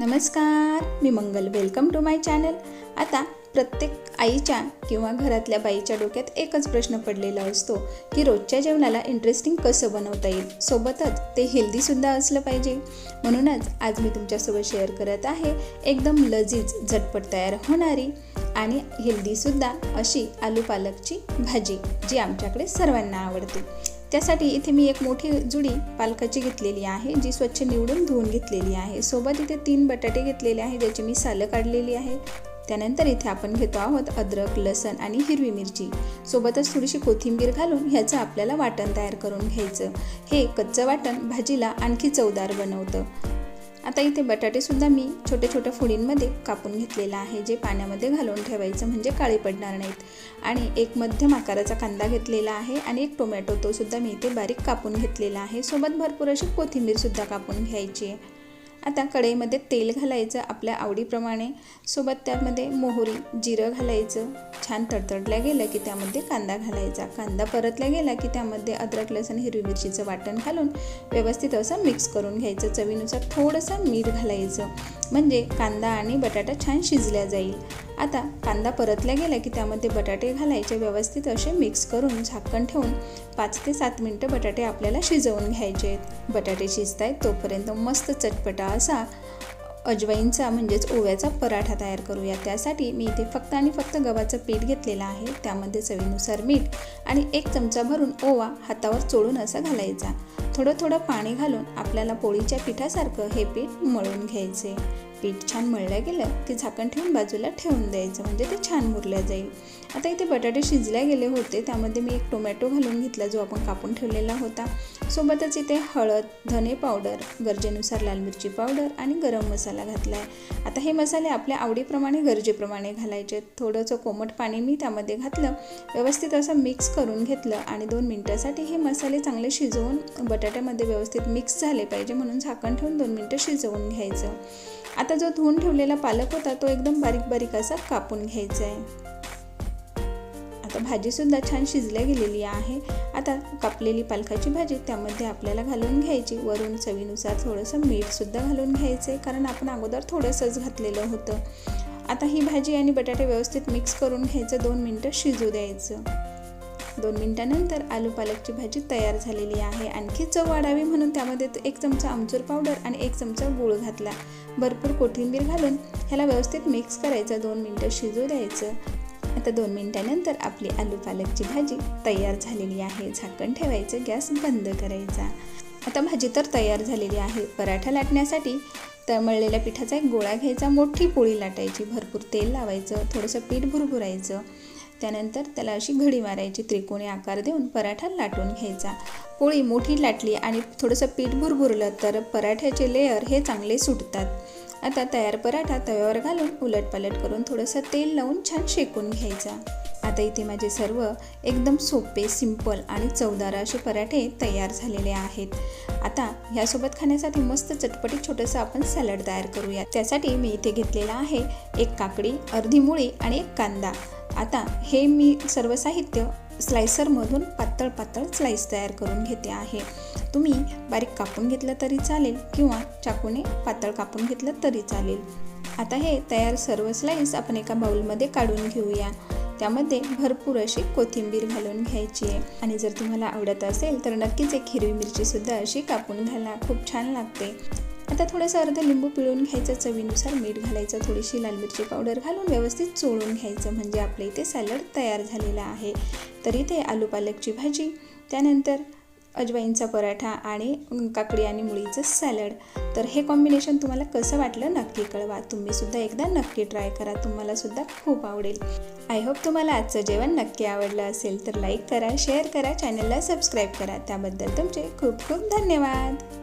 नमस्कार मी Mangal. Welcome to my channel आता प्रत्येक आईच्या किंवा घरातल्या बाईच्या डोक्यात एकच प्रश्न पडलेला असतो की रोजच्या जेवणाला इंटरेस्टिंग कसं बनवता येईल? सोबतच ते हेल्दीसुद्धा असलं पाहिजे. म्हणूनच आज मी तुमच्यासोबत शेअर करत आहे एकदम लजीज झटपट तयार होणारी आणि हेल्दीसुद्धा अशी आलू पालकची भाजी जी आमच्याकडे सर्वांना आवडते. त्यासाठी इथे मी एक मोठी जुडी पालकाची घेतलेली आहे जी स्वच्छ निवडून धुवून घेतलेली आहे. सोबत इथे तीन बटाटे घेतलेले आहे ज्याची मी सालं काढलेली आहे. त्यानंतर इथे आपण घेतो आहोत अद्रक लसण आणि हिरवी मिरची. सोबतच थोडीशी कोथिंबीर घालून ह्याचं आपल्याला वाटण तयार करून घ्यायचं. हे कच्चं वाटण भाजीला आणखी चवदार बनवतं. आता इथे बटाटेसुद्धा मी छोट्या छोट्या फोडींमध्ये कापून घेतलेला आहे जे पाण्यामध्ये घालून ठेवायचं म्हणजे काळे पडणार नाहीत. आणि एक मध्यम आकाराचा कांदा घेतलेला आहे आणि एक टोमॅटो तोसुद्धा मी इथे बारीक कापून घेतलेला आहे. सोबत भरपूर अशी कोथिंबीरसुद्धा कापून घ्यायची आहे. आता कढईमध्ये तेल घालायचं आपल्या आवडीप्रमाणे. सोबत त्यामध्ये मोहरी जिरं घालायचं. छान तडतडल्या गेलं की त्यामध्ये कांदा घालायचा. कांदा परतल्या गेला की त्यामध्ये अद्रक लसूण हिरवी मिरचीचं वाटण घालून व्यवस्थित असं मिक्स करून घ्यायचं. चवीनुसार थोडंसं मीठ घालायचं. म्हणजे कांदा आणि बटाटा छान शिजल्या जाईल. आता कांदा परतल्या गेला की त्यामध्ये बटाटे घालायचे व्यवस्थित असे मिक्स करून झाकण ठेवून पाच ते सात मिनटं बटाटे आपल्याला शिजवून घ्यायचे आहेत. बटाटे शिजत आहेत तोपर्यंत मस्त चटपटा असा अजवाईंचा म्हणजेच ओव्याचा पराठा तयार करूया. त्यासाठी मी इथे फक्त आणि फक्त गव्हाचं पीठ घेतलेलं आहे. त्यामध्ये चवीनुसार मीठ आणि एक चमचा भरून ओवा हातावर चोळून असा घालायचा. थोडं थोडं पाणी घालून आपल्याला पोळीच्या पिठासारखं हे पीठ मळून घ्यायचे. पीठ छान मळलं गेलं की झाकण ठेवून बाजूला ठेवून द्यायचं म्हणजे ते छान मुरल्या जाईल. आता इथे बटाटे शिजल्या गेले होते त्यामध्ये मी एक टोमॅटो घालून घेतला जो आपण कापून ठेवलेला होता. सोबतच इथे हळद धने पावडर गरजेनुसार लाल मिरची पावडर आणि गरम मसाला घातला आहे आता हे मसाले आपल्या आवडीप्रमाणे गरजेप्रमाणे घालायचे. थोडंसं कोमट पाणी मी त्यामध्ये घातलं व्यवस्थित असं मिक्स करून घेतलं आणि दोन मिनटासाठी हे मसाले चांगले शिजवून बटाट्यामध्ये व्यवस्थित मिक्स झाले पाहिजे म्हणून झाकण ठेवून दोन मिनटं शिजवून घ्यायचं. आता आता जो धुवून ठेवलेला पालक होता तो एकदम बारीक बारीक असा कापून घ्यायचा आहे. आता भाजीसुद्धा छान शिजल्या गेलेली आहे. आता कापलेली पालकाची भाजी त्यामध्ये आपल्याला घालून घ्यायची. वरून चवीनुसार थोडंसं मीठसुद्धा घालून घ्यायचं आहे कारण आपण अगोदर थोडंसंच घातलेलं होतं. आता ही भाजी आणि बटाटे व्यवस्थित मिक्स करून घ्यायचं. दोन मिनटं शिजू द्यायचं. दोन मिनटानंतर आलू पालकची भाजी तयार झालेली आहे. आणखी चव वाढावी म्हणून त्यामध्ये एक चमचा आमचूर पावडर आणि एक चमचा गूळ घातला. भरपूर कोथिंबीर घालून ह्याला व्यवस्थित मिक्स करायचं. दोन मिनटं शिजू द्यायचं. आता दोन मिनटानंतर आपली आलू पालकची भाजी तयार झालेली आहे. झाकण ठेवायचं. गॅस बंद करायचा. आता भाजी तर तयार झालेली आहे. पराठा लाटण्यासाठी तळमळलेल्या पिठाचा एक गोळा घ्यायचा. मोठी पोळी लाटायची. भरपूर तेल लावायचं. थोडंसं पीठ भुरभुरायचं. त्यानंतर त्याला अशी घडी मारायची त्रिकोणी आकार देऊन पराठा लाटून घ्यायचा. पोळी मोठी लाटली आणि थोडंसं पीठ भुरभुरलं तर पराठ्याचे लेअर हे चांगले सुटतात. आता तयार पराठा तव्यावर घालून उलटपालट करून थोडंसं तेल लावून छान शेकून घ्यायचा. आता इथे माझे सर्व एकदम सोपे सिंपल आणि चवदार असे पराठे तयार झालेले आहेत. आता ह्यासोबत खाण्यासाठी मस्त चटपटीत छोटंसं आपण सॅलड तयार करूया त्यासाठी मी इथे घेतलेला आहे एक काकडी अर्धी मुळी आणि एक कांदा. आता हे मी सर्व साहित्य स्लायसरमधून पातळ पातळ स्लाईस तयार करून घेते आहे. तुम्ही बारीक कापून घेतलं तरी चालेल किंवा चाकूने पातळ कापून घेतलं तरी चालेल. आता हे तयार सर्व स्लाईस आपण एका बाउलमध्ये काढून घेऊया. त्यामध्ये भरपूर अशी कोथिंबीर घालून घ्यायची आहे. आणि जर तुम्हाला आवडत असेल तर नक्कीच एक हिरवी मिरचीसुद्धा अशी कापून घाला. खूप छान लागते. आता थोडंसं अर्ध लिंबू पिळून घ्यायचं. चवीनुसार मीठ घालायचं. थोडीशी लाल मिरची पावडर घालून व्यवस्थित चोळून घ्यायचं. म्हणजे आपल्या इथे सॅलड तयार झालेला आहे. तर इथे आलू पालकची भाजी त्यानंतर अजवाईनचा पराठा आणि काकडी आणि मुळीचं सॅलड. तर हे कॉम्बिनेशन तुम्हाला कसं वाटलं नक्की कळवा. तुम्हीसुद्धा एकदा नक्की ट्राय करा. तुम्हालासुद्धा खूप आवडेल. आय होप तुम्हाला आजचं जेवण नक्की आवडलं असेल तर लाईक करा शेअर करा चॅनलला सबस्क्राईब करा. त्याबद्दल तुमचे खूप खूप धन्यवाद.